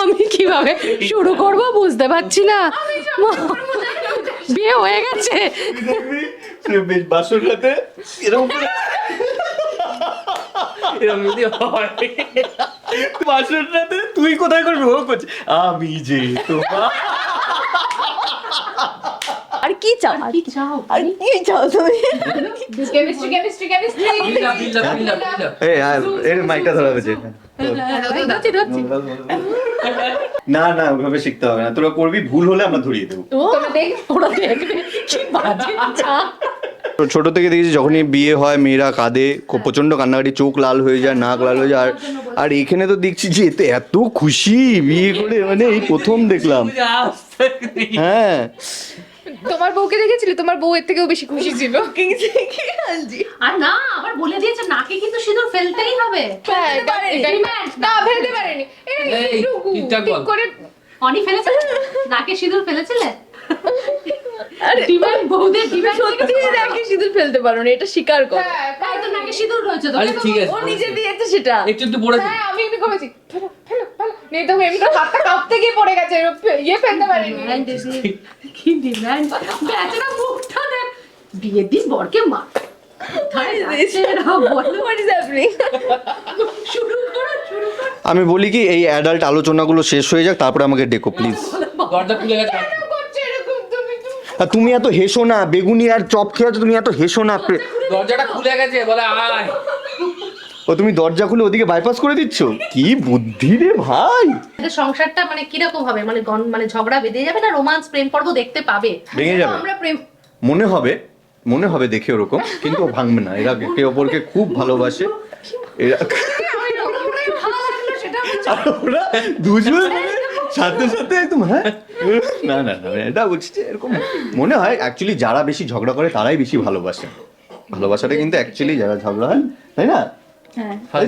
আমি কীভাবে শুরু করব বুঝতে পারছি না। বিয়ে হয়ে গেছে। দেখবি সে বেশ বাসর রাতে এরকম যদি হয় তুই কোথায় করবি? ও করছে আমি যে তোমার আর কি চাও? আর কি চাও? আর কি? চাও তুমি? Chemistry chemistry chemistry build up build up build up build up এই আর এর মাইকটা ধরা হয়েছে ধরছি ধরছি না না ওভাবে শিখতে হবে না। তোরা করবি ভুল হলে আমরা ধরিয়ে দেবো। তোরা দেখ ওরা দেখবে কি বাজে চা ছোট থেকে দেখেছি যখনই বিয়ে হয় মেয়েরা কাঁদে খুব প্রচণ্ড কান্নাকাটি চোখ লাল হয়ে যায় নাক লাল হয়ে যায়। আর আর এখানে তো দেখছি যে এতে এত খুশি বিয়ে করে মানে এই প্রথম দেখলাম। হ্যাঁ। তোমার বউকে দেখেছিলে? তোমার বউ এর থেকেও বেশি খুশি ছিল। আর না আবার বলে দিয়েছে নাকে কিন্তু সিঁদুর ফেলতেই হবে। হ্যাঁ, না। ফেলতে পারেনি। করে অনি ফেলেছে? নাকে সিঁদুর ফেলেছিলে? ডিমান্ড বউদের ডিমান্ড সত্যি নাকি সিঁদুর ফেলতে পারো না এটা স্বীকার করো। হ্যাঁ, তাই তো নাকে সিঁদুর রয়েছে তো। ঠিক আছে ও নিজে দিয়েছে সেটা। একটু একটু পড়ে হ্যাঁ আমি এমনি কমেছি। ফেলো ফেলো ফেলো। নিয়ে তো এমনি হাতটা কাঁপতে গিয়ে পড়ে গেছে ইয়ে ফেলতে পারিনি। কি ডিমান্ড? বেচারা মুখটা দেখ। বিয়ের দিন বরকে মা। What is happening? শুরু করো শুরু করো। আমি বলি কি এই অ্যাডাল্ট আলোচনাগুলো শেষ হয়ে যাক তারপরে আমাকে ডেকো প্লিজ দরজা খুলে গেছে। তুমি তুমি আর তুমি এত হেসো না বেগুনি আর চপ খেয়ে আছো তুমি এত হেসো না দরজাটা খুলে গেছে বলে আয়। ও তুমি দরজা খুলে ওদিকে বাইপাস করে দিচ্ছ? কি বুদ্ধি রে ভাই! সংসারটা মানে কীরকম হবে? মানে গন- মানে ঝগড়া বেঁধে যাবে না রোমান্স প্রেম পর্ব দেখতে পাবে? ভেঙে যাবে। আমরা প্রেম মনে হবে মনে হবে দেখে ওরকম কিন্তু ও ভাঙবে না। এরা একে অপরকে খুব ভালোবাসে। এরা ওরা দুজন সাথে সাথে একদম হ্যাঁ? না না না এটা বলছি যে এরকম মনে হয় অ্যাকচুয়ালি যারা বেশি ঝগড়া করে তারাই বেশি ভালোবাসে। ভালোবাসাটা কিন্তু অ্যাকচুয়ালি যারা ঝগড়া হয় তাই না?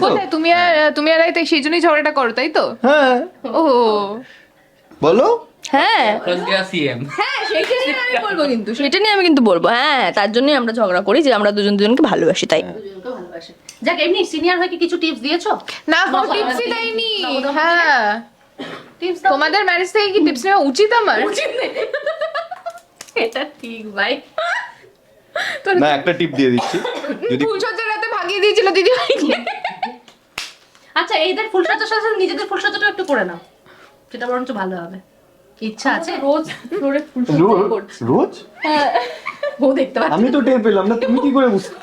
কোথায়? তুমি আর তুমি আর তাই সেই জন্যই ঝগড়াটা করো তাই তো? হ্যাঁ। ও। বলো। হ্যাঁ। সিএম হ্যাঁ সেটা নিয়ে আমি বলব কিন্তু সেটা নিয়ে আমি কিন্তু বলব। হ্যাঁ তার জন্যই আমরা ঝগড়া করি যে আমরা দুজন দুজনকে ভালোবাসি তাই। দুজনকে যাক এমনি সিনিয়র হয়ে কিছু টিপস দিয়েছ? না কোনো টিপসই দেয়নি। হ্যাঁ। টিপস তোমাদের ম্যারেজ থেকে কি টিপস নেওয়া উচিত আমার? উচিত নেই। এটা ঠিক ভাই। না একটা টিপ দিয়ে দিচ্ছি। যদি ফুলসজ্জার রাতে ভাগিয়ে দিয়েছিল দিদি ভাইকে। আচ্ছা এইদের ফুলসজ্জার সাথে নিজেদের ফুলসজ্জাটাও একটু করে নাও। সেটা বরঞ্চ ভালো হবে। ইচ্ছা আছে? রোজ ফ্লোরে ফুল রোজ? রোজ? ও দেখতে পাচ্ছি। আমি তো টের পেলাম না তুমি কি করে বুঝতে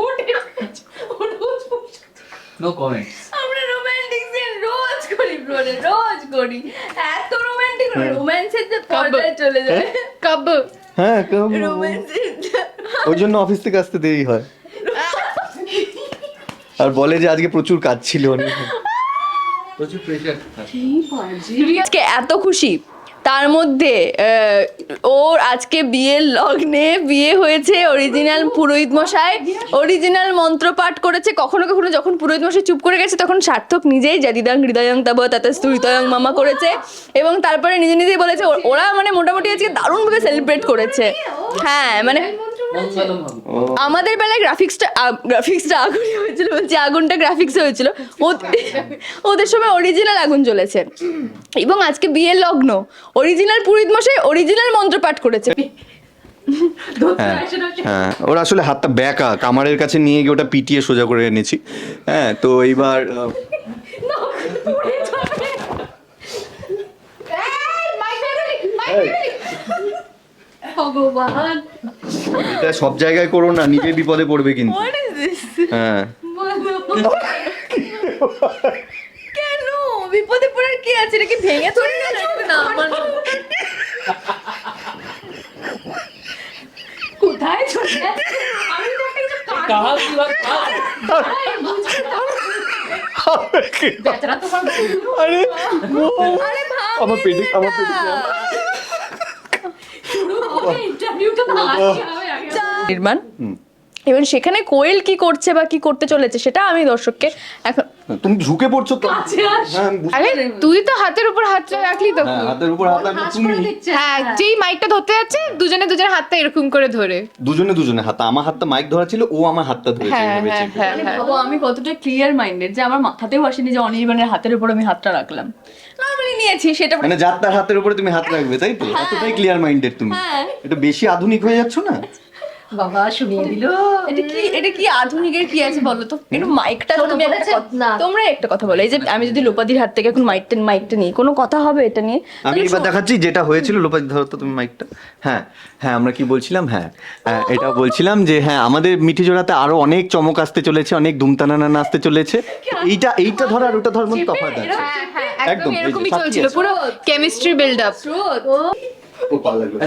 ও টের পাচ্ছে। ও রোজ ফুলসজ্জা। নো কমেন্টস রোজ রোজ করি। এত রোমান্টিক রোম্যান্সের যে পর্যায়ে চলে যায়। কব হ্যাঁ? রোম্যান্সের ওই জন্য অফিস থেকে আসতে দেরি হয়। আর বলে যে আজকে প্রচুর কাজ ছিল। অনেক প্রচুর প্রেশার আজকে এত খুশি। তার মধ্যে ওর আজকে বিয়ের লগ্নে বিয়ে হয়েছে অরিজিনাল পুরোহিত মশাই। অরিজিনাল মন্ত্র পাঠ করেছে। কখনো কখনো যখন পুরোহিত মশাই চুপ করে গেছে, তখন সার্থক নিজেই জাদিদাং হৃদয়ং তাব তাতে স্তুরিতয়ং মামা করেছে। এবং তারপরে নিজে নিজেই বলেছে, ওরা মানে মোটামুটি আজকে দারুণভাবে সেলিব্রেট করেছে। হ্যাঁ মানে আমাদের বেলায় গ্রাফিক্সটা গ্রাফিক্সটা আগুনই হয়েছিল বলছি আগুনটা গ্রাফিক্সে হয়েছিল। ওদের সময় অরিজিনাল আগুন জ্বলেছে। এবং আজকে বিয়ের লগ্ন। অরিজিনাল পুরোহিত মশাই অরিজিনাল মন্ত্র পাঠ করেছে। হ্যাঁ হ্যাঁ ওর আসলে হাতটা ব্যাকা। কামারের কাছে নিয়ে গিয়ে ওটা পিটিয়ে সোজা করে এনেছি। হ্যাঁ তো এইবার ভগবান। এটা সব জায়গায় করো না নিজে বিপদে পড়বে কিন্তু। হ্যাঁ। কেন? বিপদে পড়ার কি আছে? নাকি ভেঙে থরি না আমার কোথায় চলে আমি তো কি বাত। আরে আমার পেটে আমার পেটে শুরু ইন্টারভিউটা। নির্মাণ। এবার সেখানে কোয়েল কি করছে বা কি করতে চলেছে সেটা আমি দর্শককে এখন তুমি ঝুঁকে পড়ছো। হ্যাঁ আরে তুই তো হাতের উপর হাতটা রাখলি তো হ্যাঁ, হাতের উপর হাত রাখলে তুমি হ্যাঁ যেই মাইকটা ধরতে যাচ্ছে দুজনে দুজনের হাতটা এরকম করে ধরে। দুজনে দুজনে হাত আমার হাতটা মাইক ধরা ছিল ও আমার হাতটা ধরেছে হ্যাঁ হ্যাঁ হ্যাঁ মানে হ্যাঁ। ভাবো আমি কতটা ক্লিয়ার মাইন্ডেড যে আমার মাথাতেও আসেনি যে অনির্বাণের হাতের উপর আমি হাতটা রাখলাম। নর্মালি নিয়েছি সেটা মানে যার তার হাতের উপরে তুমি হাত রাখবে তাই তো? এতটাই ক্লিয়ার মাইন্ডেড তুমি। হ্যাঁ। এটা বেশি আধুনিক হয়ে যাচ্ছ না? বাবা শুনিয়ে দিল। এটা কি এটা কি আধুনিকের কি আছে বলো তো? একটু মাইকটা তুমি না। তোমরা একটা কথা বলো। এই যে আমি যদি লোপাদির হাত থেকে এখন মাইকটা মাইকটা নিই কোনো কথা হবে এটা নিয়ে? আমি এবার দেখাচ্ছি যেটা হয়েছিল লোপাদি ধরো তো তুমি মাইকটা হ্যাঁ হ্যাঁ আমরা কি বলছিলাম? হ্যাঁ হ্যাঁ, এটা বলছিলাম যে হ্যাঁ আমাদের মিঠি জোড়াতে আরও অনেক চমক আসতে চলেছে অনেক দুমতানানা আসতে চলেছে। এইটা এইটা ধর আর ওটা ধর মধ্যে তফাৎ আছে। হ্যাঁ হ্যাঁ একদম, এরকমই চলছিল পুরো কেমিস্ট্রি বিল্ড আপ ও ভালো লাগল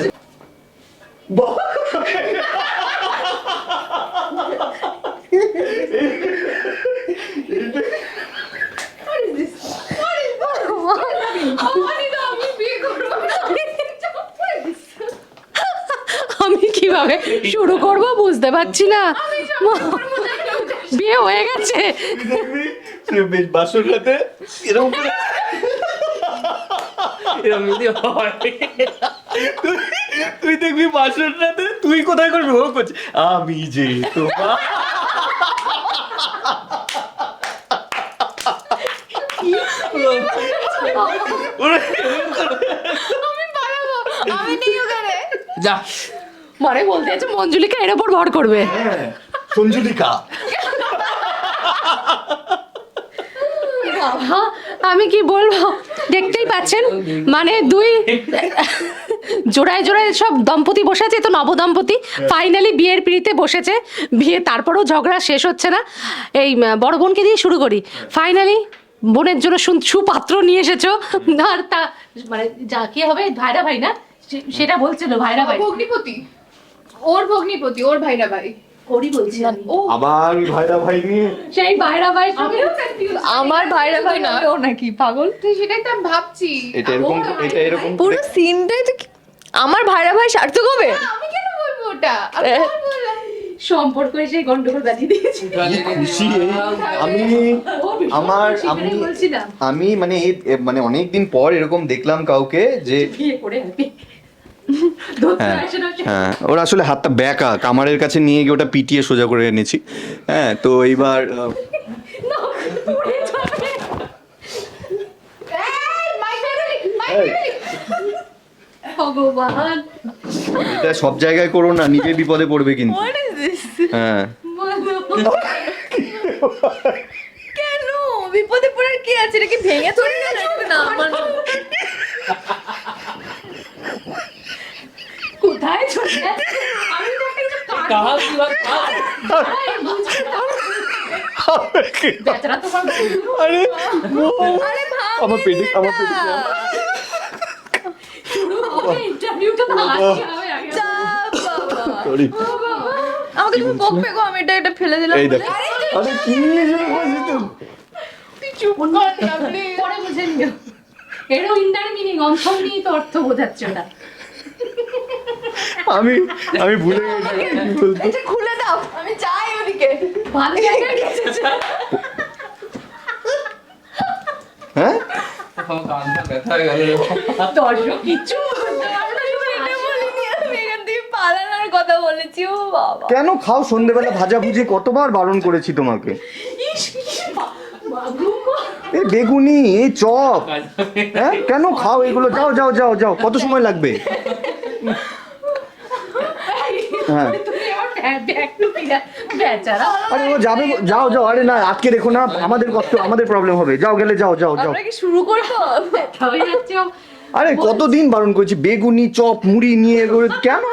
আমি কীভাবে শুরু করব বুঝতে পারছি না। বিয়ে হয়ে গেছে। তুই- দেখবি বাসর তুই কোথায় করবি? ও করছে, আমি যে তোমার আমি নেই ওখানে যা। মানে বলতে চাইছে মঞ্জুলিকা এর ওপর ভর করবে। হ্যাঁ, সঞ্জুলিকা। বাবা আমি কি বলব? দেখতেই পাচ্ছেন? মানে দুই জোড়ায় জোড়ায় সব দম্পতি বসে আছে এ তো নবদম্পতি ফাইনালি বিয়ের পিড়িতে বসেছে। বিয়ে তারপরেও ঝগড়া শেষ হচ্ছে না। এই বড় বোনকে দিয়ে শুরু করি। ফাইনালি বোনের জন্য সুপাত্র নিয়ে এসেছ। আর তা মানে যা কি হবে ভাইরা ভাই না? সেটা বলছিল ভাইরা ভাই। ভগ্নিপতি। ওর ভগ্নিপতি ওর ভাইরা ভাই। করি বলছি আমি। ও। আবার ওই ভাইরা ভাই নিয়ে? সেই ভাইরা ভাই আমার ভাইরা ভাই না। ও নাকি পাগল? তুই সেটাই তো আমি ভাবছি। এটা এরকম এটা এরকম পুরো সিনটাই তো আমার ভাইরা ভাই সার্থক হবে? আমি কেন বলব ওটা? আমি বললাম? সম্পর্ক এসে গন্ডগোল বাজিয়ে দিয়েছে। কি খুশি এই আমি আমার আমি বলছিলাম। আমি মানে এই মানে অনেক দিন পর এরকম দেখলাম কাউকে যে বিয়ে করে ধরতে হ্যাঁ আসে না সে। হ্যাঁ ওর আসলে হাতটা ব্যাকা। কামারের কাছে নিয়ে গিয়ে ওটা পিটিয়ে সোজা করে এনেছি। হ্যাঁ তো এইবার আহ, না, যাবে। এই, ভগবান। এটা সব জায়গায় করো না নিজে বিপদে পড়বে কিন্তু। What is this? হ্যাঁ। কেন? বিপদে পড়ার কি আছে? এটা কি ভেঙে গেছে না আমার কোথায় চলে আমি তো একটা কাহা কি। বেচারা তোমার আরে আরে আমার পেটে আমার পেটে শুরু হবে, ইন্টারভিউটা ভাঙাতে হবে আগে। সরি আমাকে তুমি বকবে গো আমি এটা এটা ফেলে দিলাম এই বলে। আরে কি নিয়ে এসে তুই? তুই চুপ কর না, পরে বুঝে নিও। এরও ইন্টার মিনিং অন্থম নিয়ে তো অর্থ বোঝাচ্ছে ওটা আমি আমি ভুলে গেছি। এটা খুলে দাও। আমি চাই ওদিকে। ভালো জায়গায় গেছে হ্যাঁ? দর্শক কিচ্ছু কথা বলেছি ও বাবা। কেন খাও সন্ধেবেলা ভাজা ভুজি কতবার বারণ করেছি তোমাকে। এই বেগুনি এই চপ। হ্যাঁ? কেন খাও এগুলো? যাও যাও যাও যাও। কত সময় লাগবে? হ্যাঁ। আরে ও যাবে যাও যাও। আরে না আজকে রেখো না। আমাদের কষ্ট আমাদের প্রবলেম হবে। যাও গেলে যাও যাও যাও। শুরু করব। আরে কতদিন বারণ করেছি? বেগুনি চপ মুড়ি নিয়ে কেন?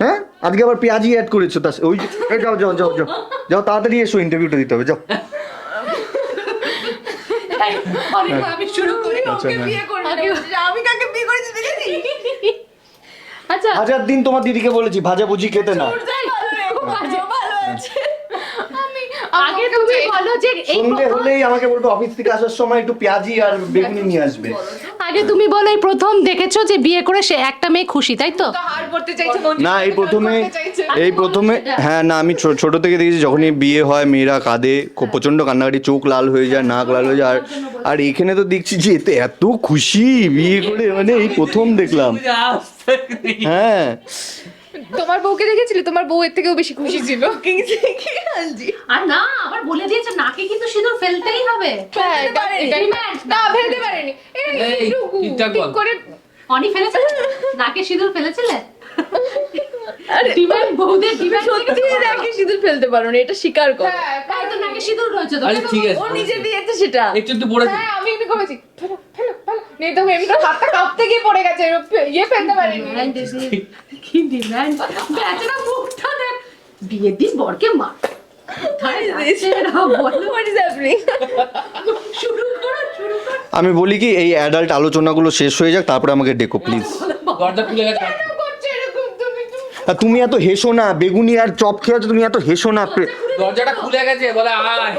হ্যাঁ? আজকে আবার পেঁয়াজি অ্যাড করেছ তা ওই যাও যাও যাও যাও। যাও তাড়াতাড়ি এসো ইন্টারভিউটা দিতে হবে যাও। আমি শুরু করি আচ্ছা, ওকে হ্যাঁ। বিয়ে আমি কাকে বিয়ে করেছি আচ্ছা। হাজার দিন তোমার দিদিকে বলেছি ভাজা ভুজি খেতে না। ভালো আছে আগে তুমি বলো যে এই সন্ধে হলেই আমাকে বলতো অফিস থেকে আসার সময় একটু পেঁয়াজি আর বেগুনি নিয়ে আসবে। আগে তুমি বলো এই প্রথম দেখেছ যে বিয়ে করে সে একটা মেয়ে খুশি তাই তো? তো হার পড়তে চাইছে না এই প্রথমে এই প্রথমে হ্যাঁ না আমি ছোট থেকে দেখেছি যখনই বিয়ে হয় মেয়েরা কাঁদে খুব প্রচণ্ড কান্নাকাটি চোখ লাল হয়ে যায় নাক লাল হয়ে যায়। আর আর এখানে তো দেখছি যে এতে এত খুশি বিয়ে করে মানে এই প্রথম দেখলাম। হ্যাঁ। তোমার বউকে দেখেছিলে? তোমার বউ এর থেকেও বেশি খুশি ছিল। আর না আবার বলে দিয়েছে নাকে কিন্তু সিঁদুর ফেলতেই হবে। হ্যাঁ, না। ফেলতে পারেনি। করে অনি ফেলেছে? নাকে সিঁদুর ফেলেছিলে? ফেলতে পারো না এটা স্বীকার করো। হ্যাঁ, তো নাকে সিঁদুর রয়েছে তো। ঠিক আছে। ও নিজে দিয়েছে সেটা। একটু একটু পড়েছে হ্যাঁ আমি এমনি করেছি ফেলো ফেলো ফেলো। নিয়ে তো এমনি হাতটা কাঁপতে গিয়ে পড়ে গেছে ইয়ে ফেলতে পারেনি। কি ডিমান্ড বেচারা মুখটা দেখ। বিয়ের দিন বরকে আমি বলি কি এই অ্যাডাল্ট আলোচনাগুলো শেষ হয়ে যাক তারপরে আমাকে ডেকো প্লিজ তুমি তুমি? আর তুমি এত হেসো না বেগুনি আর চপ খেয়েছো তুমি এত হেসো না দরজাটা খুলে গেছে বলে আয়।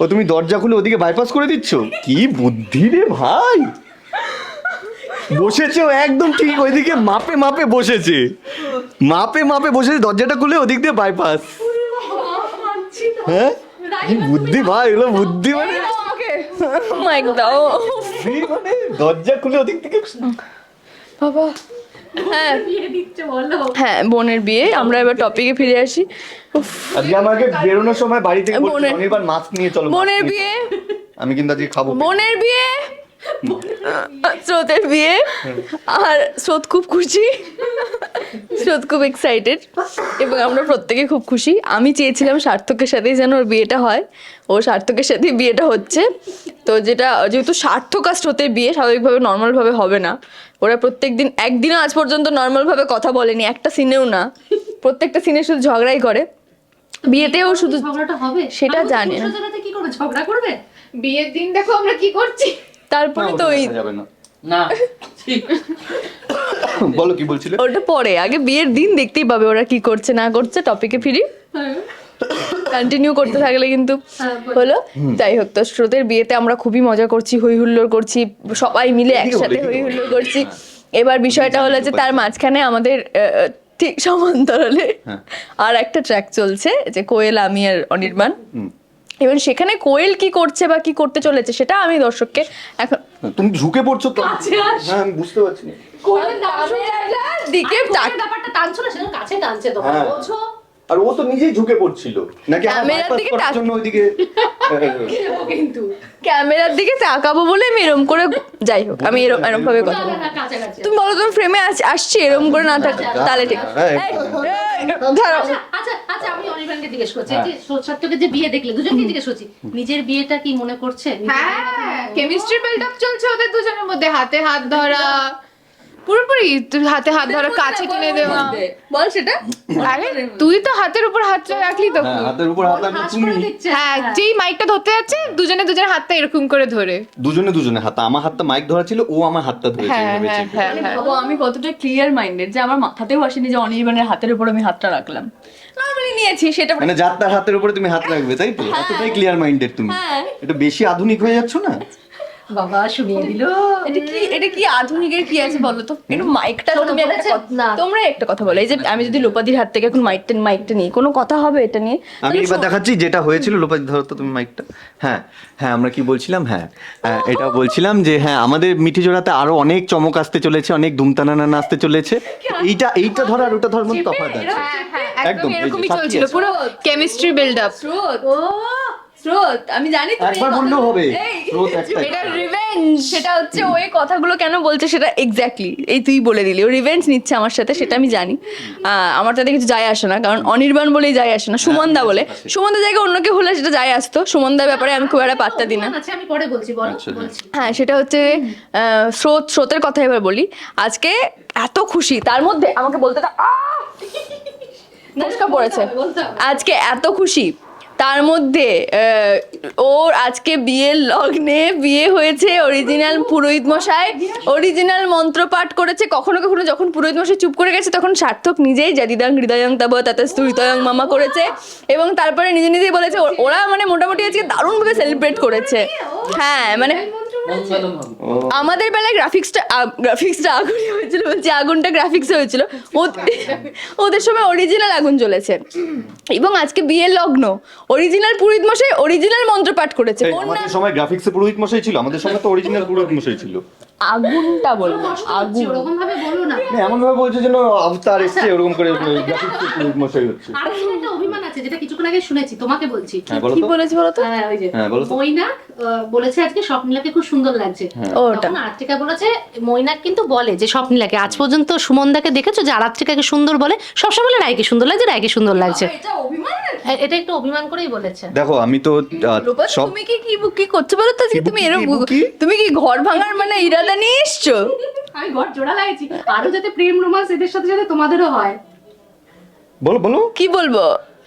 ও তুমি দরজা খুলে ওদিকে বাইপাস করে দিচ্ছ? কি বুদ্ধি রে ভাই! বসেছে ও একদম ঠিক ওইদিকে মাপে মাপে বসেছে। মাপে মাপে বসেছে দরজাটা খুলে ওদিক দিয়ে বাইপাস হ্যাঁ? বুদ্ধি ভাই এগুলো বুদ্ধি মানে? মাইক দাও মানে? দরজা খুলে ওদিক থেকে বাবা। হ্যাঁ। হ্যাঁ বোনের বিয়ে আমরা এবার টপিকে ফিরে আসি। আজকে আমাকে বেরোনোর সময় বাড়ি থেকে বোনের- মাস্ক নিয়ে চলো বোনের বিয়ে? আমি কিন্তু আজকে খাব। বোনের বিয়ে? স্রোতের বিয়ে। আর স্রোত খুব খুশি। স্রোত খুব এক্সাইটেড এবং আমরা প্রত্যেকে খুব খুশি। আমি চেয়েছিলাম সার্থকের সাথেই যেন ওর বিয়েটা হয়। ও সার্থকের সাথেই বিয়েটা হচ্ছে। তো যেটা যেহেতু সার্থক আর স্রোতের বিয়ে স্বাভাবিকভাবে নর্মালভাবে হবে না। ওরা প্রত্যেক দিন একদিনও আজ পর্যন্ত নর্মালভাবে কথা বলেনি। একটা সিনেও না। প্রত্যেকটা সিনে শুধু ঝগড়াই করে। বিয়েতেও শুধু ঝগড়াটা হবে? সেটা জানি না। কি করবে ঝগড়া করবে? বিয়ের দিন দেখো আমরা কি করছি। তারপরে তো ওই যাবে না। না বলো কি বলছিলে? ওটা পরে আগে বিয়ের দিন দেখতেই পাবে ওরা কি করছে না করছে টপিকে ফিরি। কন্টিনিউ করতে থাকলে কিন্তু হলো। যাই হোক তো স্রোতের বিয়েতে আমরা খুবই মজা করছি হই হুল্লোড় করছি সবাই মিলে একসাথে হই। হুল্লোড় করছি। এবার বিষয়টা হলো যে তার মাঝখানে আমাদের ঠিক সমান্তরালে হ্যাঁ। আর একটা ট্র্যাক চলছে যে কোয়েল আমি আর অনির্বাণ এবং সেখানে কোয়েল কি করছে বা কি করতে চলেছে সেটা আমি দর্শককে এখন তুমি ঝুঁকে পড়ছো তো। কাছে আস। হ্যাঁ আমি বুঝতে পারছি। না দাঁড়াবে দিকে ব্যাপারটা টানছো না সেটা কাছে টানছে তোমার বুঝছ বলছো? আর ও তো নিজেই ঝুঁকে পড়ছিল। নাকি ক্যামেরার দিকে জন্য ওইদিকে কিন্তু। ক্যামেরার দিকে তাকাবো বলে আমি এরম করে যাই হোক আমি এরম এরম ভাবে কথা তুমি বলো তুমি ফ্রেমে আসছি এরম করে না থাক তাহলে ঠিক। হ্যাঁ, এই, ধরো। আচ্ছা আচ্ছা আচ্ছা আমি অনির্বাণকে জিজ্ঞেস করছি যে সার্থকে যে বিয়ে দেখলে দুজনকে জিজ্ঞেস করছি নিজের বিয়েটা কি মনে করছে? হ্যাঁ কেমিস্ট্রি বিল্ড আপ চলছে ওদের দুজনের মধ্যে হাতে হাত ধরা। পুরোপুরি তুই হাতে হাত ধরা কাছে টেনে দেওয়া। বল সেটা। আরে তুই তো হাতের উপর হাতটা রাখলি তো হ্যাঁ, হাতের উপর হাত রাখলে তুমি হ্যাঁ যেই মাইকটা ধরতে যাচ্ছে দুজনে দুজনের হাতটা এরকম করে ধরে। দুজনে দুজনে হাত আমার হাতটা মাইক ধরা ছিল ও আমার হাতটা ধরেছে হ্যাঁ হ্যাঁ হ্যাঁ মানে হ্যাঁ। আমি কতটা ক্লিয়ার মাইন্ডেড যে আমার মাথাতেও আসেনি যে অনির্বাণের হাতের উপর আমি হাতটা রাখলাম। নর্মালি নিয়েছি সেটা মানে যার তার হাতের উপরে তুমি হাত রাখবে তাই তো? এতটাই ক্লিয়ার মাইন্ডেড তুমি। হ্যাঁ। এটা বেশি আধুনিক হয়ে যাচ্ছ না? বাবা শুনিয়ে দিল। এটা কি এটা কি আধুনিকের কি আছে বলো তো? একটু মাইকটা তুমি একটা। তোমরা একটা কথা বলো। এই যে আমি যদি লোপাদির হাত থেকে এখন মাইকটা মাইকটা নিই কোনো কথা হবে এটা নিয়ে? আমি এবার দেখাচ্ছি যেটা হয়েছিল ধরো তো তুমি মাইকটা হ্যাঁ হ্যাঁ আমরা কি বলছিলাম? হ্যাঁ হ্যাঁ, এটা বলছিলাম যে হ্যাঁ আমাদের মিঠি জোড়াতে আরও অনেক চমক আসতে চলেছে অনেক দুমতানানা আসতে চলেছে। এইটা এইটা ধর আর ওটা ধর মধ্যে তফাৎ আছে। হ্যাঁ হ্যাঁ একদম, এরকমই চলছিল পুরো কেমিস্ট্রি বিল্ড আপ ও স্রোত আমি জানি তুমি একবার বললেও হবে। স্রোত একটা এটা রিভেঞ্জ সেটা হচ্ছে ও এই কথাগুলো কেন বলছে সেটা এক্স্যাক্টলি এই তুই বলে দিলি। ও রিভেঞ্জ নিচ্ছে আমার সাথে সেটা আমি জানি। আমার তাতে কিছু যায় আসে না কারণ অনির্বাণ বলেই যায় আসে না। সুমনদা বলে। সুমনদা জায়গায় অন্য কেউ হলে সেটা যায় আসতো। সুমনদার ব্যাপারে আমি খুব একটা পাত্তা দিই না। আচ্ছা আমি পরে বলছি বলো আচ্ছা, হ্যাঁ সেটা হচ্ছে স্রোত স্রোতের কথা এবার বলি। আজকে এত খুশি তার মধ্যে আমাকে বলতে দাও পড়েছে। আজকে এত খুশি। তার মধ্যে ওর আজকে বিয়ের লগ্নে বিয়ে হয়েছে অরিজিনাল পুরোহিত মশাই অরিজিনাল মন্ত্র পাঠ করেছে কখনো কখনো যখন পুরোহিত মশাই চুপ করে গেছে, তখন সার্থক নিজেই জাদিদাং হৃদয়ং তাব তাতে স্তুতয়ং মামা করেছে এবং তারপরে নিজে নিজেই বলেছে, ওরা মানে মোটামুটি আজকে দারুণভাবে সেলিব্রেট করেছে হ্যাঁ মানে। আমাদের বেলায় গ্রাফিক্সটা গ্রাফিক্সটা আগুন হয়েছিল বলছি আগুনটা গ্রাফিক্স হয়েছিল। ওদের সময় অরিজিনাল আগুন জ্বলেছে। এবং আজকে বিয়ের লগ্ন। অরিজিনাল পুরোহিত মশাই অরিজিনাল মন্ত্র পাঠ করেছে সময় গ্রাফিক্সে পুরোহিত মশাই ছিল আমাদের সময় তো অরিজিনাল পুরোহিত মশাই ছিল। আগুনটা বলব আগুন। ওরকম ভাবে বলো না। না এমন ভাবে বলছে যেন অবতার এসছে ওরকম করে মশাই হচ্ছে। আর একটা অভিমান আছে যেটা কিছুক্ষণ আগে শুনেছি তোমাকে বলছি। হ্যাঁ কি তো। বলেছে বলো তো? হ্যাঁ, ওই যে হ্যাঁ, আহ, বলেছে আজকে স্বপ্নীলাকে খুব সুন্দর লাগছে। তখন আর্টিকা বলেছে মৈনাক কিন্তু বলে যে স্বপ্নীলাকে আজ পর্যন্ত সুমনদাকে দেখেছ? যে আরাত্রিকাকে সুন্দর বলে সবসময় বলে রায়কে সুন্দর লাগছে রায়কে সুন্দর লাগছে। এটা অভিমান? এটা একটু অভিমান করেই বলেছে। দেখো আমি তো সব তুমি কি কি কি করছ বলো তো? আজকে তুমি এরকম তুমি কি ঘর ভাঙার মানে ইরাদা নিয়ে এসছো? আমি ঘর জোড়া লাগছি আরও যাতে প্রেম রোমান্স এদের সাথে সাথে তোমাদেরও হয়। বলো বলো। কি বলব?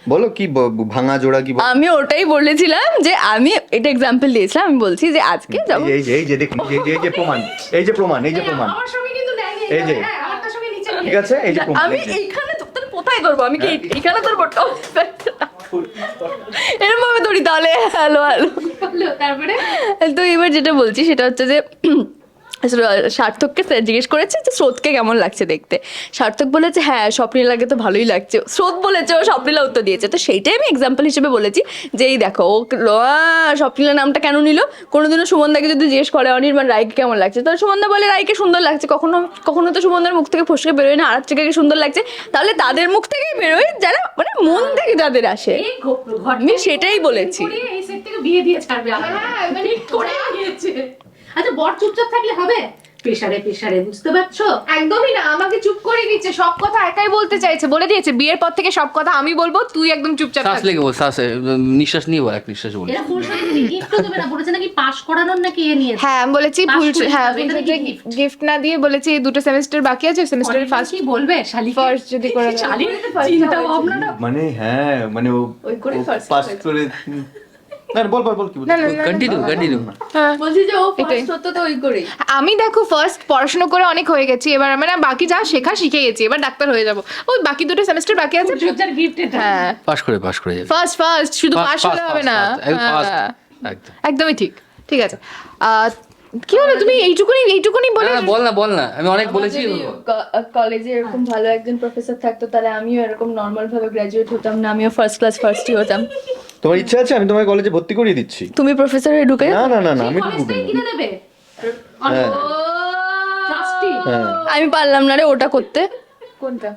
বলো কি ভাঙা জোড়া কি আমি ওটাই বলেছিলাম যে আমি এটা এক্সাম্পল দিয়েছিলাম আমি বলছি যে আজকে যখন এই যে এই যে দেখুন এই যে প্রমাণ এই যে প্রমাণ এই যে প্রমাণ। আমার সঙ্গে কিন্তু নেয় নেই, এই যে। হ্যাঁ, ঠিক আছে এই যে প্রমাণ আমি তো- কোথায় ধরবো? আমি কি এইখানে ধরবো এরকম ভাবে ধরি তাহলে হ্যালো হ্যালো। তারপরে? তো এবার যেটা বলছি সেটা হচ্ছে যে সার্থককে জিজ্ঞেস করেছে যে স্রোতকে কেমন লাগছে দেখতে। সার্থক বলেছে হ্যাঁ স্বপ্নীলাকে তো ভালোই লাগছে। স্রোত বলেছে ও স্বপ্নীলা উত্তর দিয়েছে। তো সেইটাই আমি এক্সাম্পল হিসেবে বলেছি যে এই দেখো ও স্বপ্নীলা নামটা কেন নিল? কোনোদিনও সুমনদাকে যদি জিজ্ঞেস করে অনির্বাণ রায়কে কেমন লাগছে? তাহলে সুমনদা বলে রায়কে সুন্দর লাগছে। কখনো কখনো তো সুমনদার মুখ থেকে ফসকে বেরোয় না আর আরাত্রিকাকে সুন্দর লাগছে। তাহলে তাদের মুখ থেকেই বেরোয় যারা মানে মন থেকে যাদের আসে। আমি সেটাই বলেছি। থেকে বিয়ে দিয়ে ছাড়বে আচ্ছা বর চুপচাপ থাকলে হবে? প্রেসারে প্রেসারে বুঝতে পারছ? একদমই না আমাকে চুপ করে দিচ্ছে সব কথা একাই বলতে চাইছে বলে দিয়েছে বিয়ের পর থেকে সব কথা আমি বলব তুই একদম চুপচাপ শ্বাস। লেগে বল শ্বাস নিঃশ্বাস নিয়ে বল এক নিঃশ্বাস বল। এরা ফুল সাথে গিফটও দেবে না বলেছে নাকি পাস করানোর নাকি এ নিয়ে হ্যাঁ আমি বলেছি ভুল হ্যাঁ এটা গিফট না দিয়ে বলেছি এই দুটো সেমিস্টার বাকি আছে সেমিস্টারের ফার্স্ট কি বলবে? শালি ফার্স্ট যদি করে। শালি চিন্তা ভাবনাটা মানে হ্যাঁ মানে ও ওই করে পাস করে। না না, বল বল বল কি বলছিস? না, না, না, কন্টিনিউ কন্টিনিউ হ্যাঁ। যে ও এটাই। ফার্স্ট হতো তো ওই করেই। আমি দেখো ফার্স্ট পড়াশোনা করে অনেক হয়ে গেছি এবার মানে বাকি যা শেখা শিখে গেছি এবার ডাক্তার হয়ে যাব। ওই বাকি দুটো সেমিস্টার বাকি আছে। গিফট এটা। হ্যাঁ। পাস করে পাস করে যাবে। ফার্স্ট ফার্স্ট শুধু পাস হলে হবে না। হ্যাঁ, একদম। একদমই ঠিক ঠিক আছে। কি হলো তুমি এইটুকুনি এইটুকুনি বলে বল না বল না। আমি অনেক বলেছি। কলেজে এরকম ভালো একজন প্রফেসর থাকতো তাহলে আমিও এরকম নর্মাল ভাবে গ্রাজুয়েট হতাম না আমিও ফার্স্ট ক্লাস ফার্স্টই হতাম। তোমার ইচ্ছা আছে আমি তোমার কলেজে ভর্তি করিয়ে দিচ্ছি। তুমি প্রফেসর হয়ে ঢুকে না না না না আমি ঢুকবো কিনে দেবে? হ্যাঁ। হ্যাঁ। আমি পারলাম না রে ওটা করতে। কোনটা?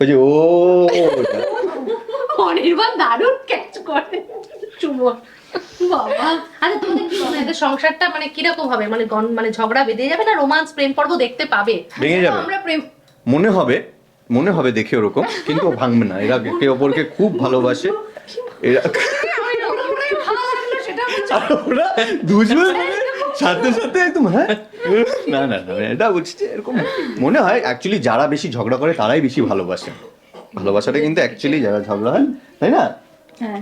ওই যে ও ওটা। অনির্বাণ দারুণ ক্যাচ করে। চুমো। বাবা। আচ্ছা তোমাদের কি মনে হয় সংসারটা মানে কীরকম হবে? মানে গন- মানে ঝগড়া বেঁধে যাবে না রোমান্স প্রেম পর্ব দেখতে পাবে? ভেঙে যাবে। আমরা প্রেম মনে হবে মনে হবে দেখে ওরকম কিন্তু ভাঙবে না। এরা একে অপরকে খুব ভালোবাসে। ওরা দুজন মানে সাথে সাথে একদম হ্যাঁ? না না না এটা বলছি যে এরকম। মনে হয় অ্যাকচুয়ালি যারা বেশি ঝগড়া করে তারাই বেশি ভালোবাসে। ভালোবাসাটা কিন্তু অ্যাকচুয়ালি যারা ঝগড়া হয় তাই না? হ্যাঁ।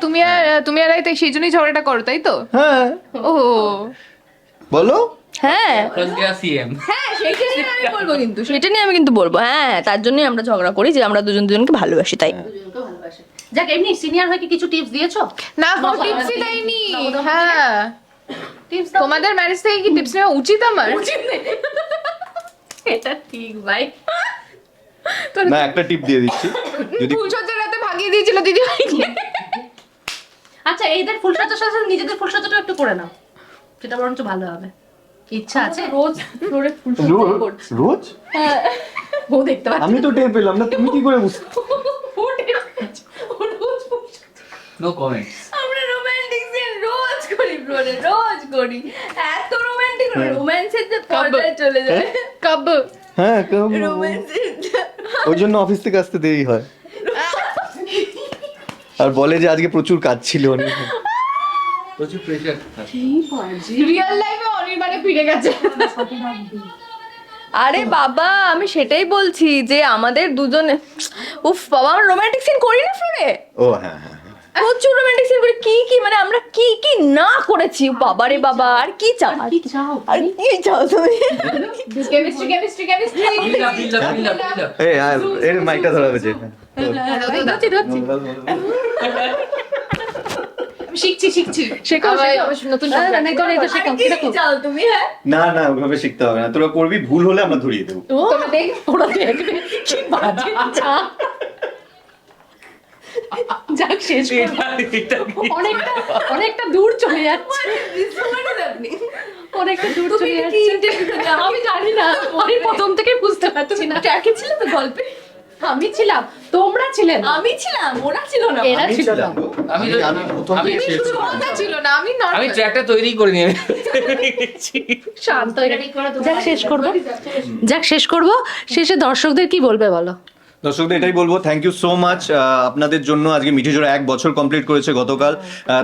তুমি আর তুমি আর তাই সেই জন্যই ঝগড়াটা করো তাই তো? হ্যাঁ। ও। বলো। হ্যাঁ। হ্যাঁ সেটা নিয়ে আমি বলব কিন্তু সেটা নিয়ে আমি কিন্তু বলব। হ্যাঁ তার জন্যই আমরা ঝগড়া করি যে আমরা দুজন দুজনকে ভালোবাসি তাই। ভালোবাসে যাক এমনি সিনিয়র হয়ে কি কিছু টিপস দিয়েছ? না কোনো টিপসই দেয়নি। হ্যাঁ। টিপস তোমাদের ম্যারেজ থেকে কি টিপস নেওয়া উচিত আমার? উচিত এটা ঠিক ভাই। না একটা টিপ দিয়ে দিচ্ছি। যদি ফুলসজ্জার রাতে ভাগিয়ে দিয়েছিল দিদি আচ্ছা এইদের ফুলসজ্জার সাথে নিজেদের ফুলসজ্জাটা একটু করে নাও। সেটা বরঞ্চ ভালো হবে। ইচ্ছা আছে? রোজ ফ্লোরে ফুল রোজ? রোজ? ও দেখতে পাচ্ছি। আমি তো টের পেলাম না তুমি কি করে বুঝতে ও টের পাচ্ছে। ও রোজ ফুলসজ্জা নো কমেন্টস আমরা রোমান্টিক সিন রোজ করি ফ্লোরে রোজ করি। এত রোমান্টিক রোম্যান্সের যে পর্দায় চলে যায়। কব হ্যাঁ? রোম্যান্সের ওই জন্য অফিস থেকে আসতে দেরি হয়। আর বলে যে আজকে প্রচুর কাজ ছিল। অনেক প্রচুর প্রেশার রিয়েল লাইফে অনির্বাণে ফিরে গেছে। আরে বাবা আমি সেটাই বলছি যে আমাদের দুজনে উফ বাবা আমরা রোমান্টিক সিন করি না ফ্লোরে ও হ্যাঁ হ্যাঁ হ্যাঁ। প্রচুর রোমান্টিক সিন করে। কি কি মানে আমরা কি কি না করেছি? বাবারে বাবা আর কি চাও? আর কি চাও? আর কি চাও তুমি? Chemistry chemistry chemistry. এই আর এর মাইকটা ধরা হয়েছে ধরছি, ধরছি। শিখছি শিখছি। শেখাও। নতুন। চাও তুমি হ্যাঁ? না না ওভাবে শিখতে হবে না। তোরা করবি ভুল হলে আমরা ধরিয়ে দেবো। ও, দেখ- ওরা দেখবে। কি বাজে। যাক শেষ করব। অনেকটা অনেকটা দূর চলে যাচ্ছে। অনেকটা দূর চলে যাচ্ছে। আমি জানি না আমি প্রথম থেকে বুঝতে পারছি না। ট্র্যাকে ছিল তো গল্পে? আমি ছিলাম। তোমরা ছিলেন আমি ছিলাম ওরা ছিল না। এরা ছিল ছিলাম। গো। আমি আমি- আমি প্রথম আমি শুধু ছিল না আমি। আমি ট্র্যাকটা তৈরি করে নিয়ে শান্ত হয়ে যাক শেষ করব। যাক শেষ করব। শেষে দর্শকদের কি বলবে বলো? দর্শকদের এটাই বলব থ্যাংক ইউ সো মাচ আপনাদের জন্য। আজকে মিঠি জোড়া এক বছর কমপ্লিট করেছে গতকাল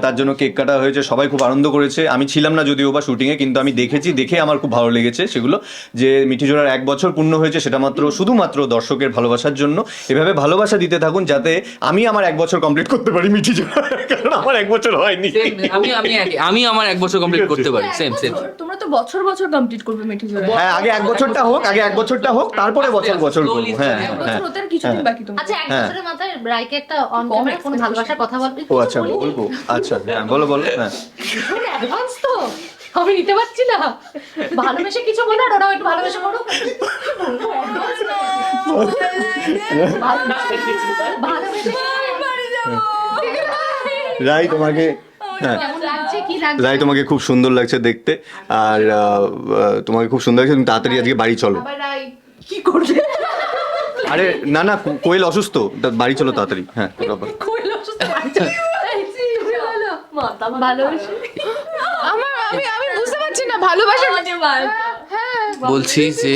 তার জন্য কেক কাটা হয়েছে সবাই খুব আনন্দ করেছে। আমি ছিলাম না যদিও বা শুটিংয়ে কিন্তু আমি দেখেছি দেখে আমার খুব ভালো লেগেছে সেগুলো যে মিঠি জোড়ার এক বছর পূর্ণ হয়েছে সেটা মাত্র শুধুমাত্র দর্শকের ভালোবাসার জন্য। এভাবে ভালোবাসা দিতে থাকুন যাতে আমি আমার এক বছর কমপ্লিট করতে পারি মিঠি জোড়া কারণ আমার এক বছর হয়নি। আমি আমি আমার এক বছর কমপ্লিট করতে পারি সেম সেম তো বছর বছর কমপ্লিট করবে মিঠি জোড়া। হ্যাঁ আগে এক বছরটা হোক আগে এক বছরটা হোক তারপরে বছর বছর করব। হ্যাঁ এক হ্যাঁ আর কিছুদিন বাকি তোমার আচ্ছা এক হ্যাঁ। বছরের মাথায় রাইকে একটা অন ক্যামেরা কোনো ভালোবাসার কথা বলবে ও আচ্ছা বলব। আচ্ছা হ্যাঁ বলো বলো হ্যাঁ। অ্যাডভান্স তো। আমি নিতে পারছি না। ভালোবেসে কিছু বলো আর ওরাও একটু ভালোবেসে করো ভালোবেসে রাই তোমাকে হ্যাঁ। রাই তোমাকে খুব সুন্দর লাগছে দেখতে। আর তোমাকে খুব সুন্দর লাগছে। তুমি তাড়াতাড়ি আজকে বাড়ি চলো। কি করবে? আরে না না কোয়েল অসুস্থ। তা বাড়ি চলো তাড়াতাড়ি। হ্যাঁ বাবা। কইলো অসুস্থ। আমার আমি আমি বুঝতে পারছি না। ভালোবাসা হ্যাঁ। বলছি যে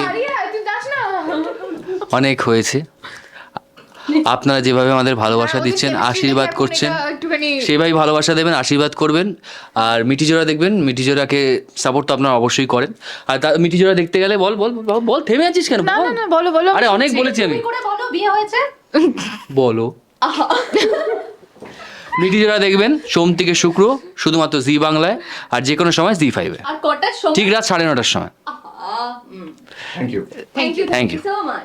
অনেক হয়েছে। আপনারা যেভাবে আমাদের ভালোবাসা দিচ্ছেন আশীর্বাদ করছেন। সেভাবেই ভালোবাসা দেবেন আশীর্বাদ করবেন। আর মিটি জোড়া দেখবেন মিটি জোড়াকে সাপোর্ট তো আপনারা অবশ্যই করেন। আর তা মিটি জোড়া দেখতে গেলে বল বল বল, বল থেমে আছিস কেন? না বল। না না বলো বলো। আরে অনেক বলেছি আমি। করে বলো বিয়ে হয়েছে? বলো। মিটি জোড়া দেখবেন সোম থেকে শুক্র শুধুমাত্র জি বাংলায় আর যে কোনো সময় জি ফাইভে আর কটার সময়? ঠিক রাত সাড়ে নটার সময়। Thank you thank you Thank you so much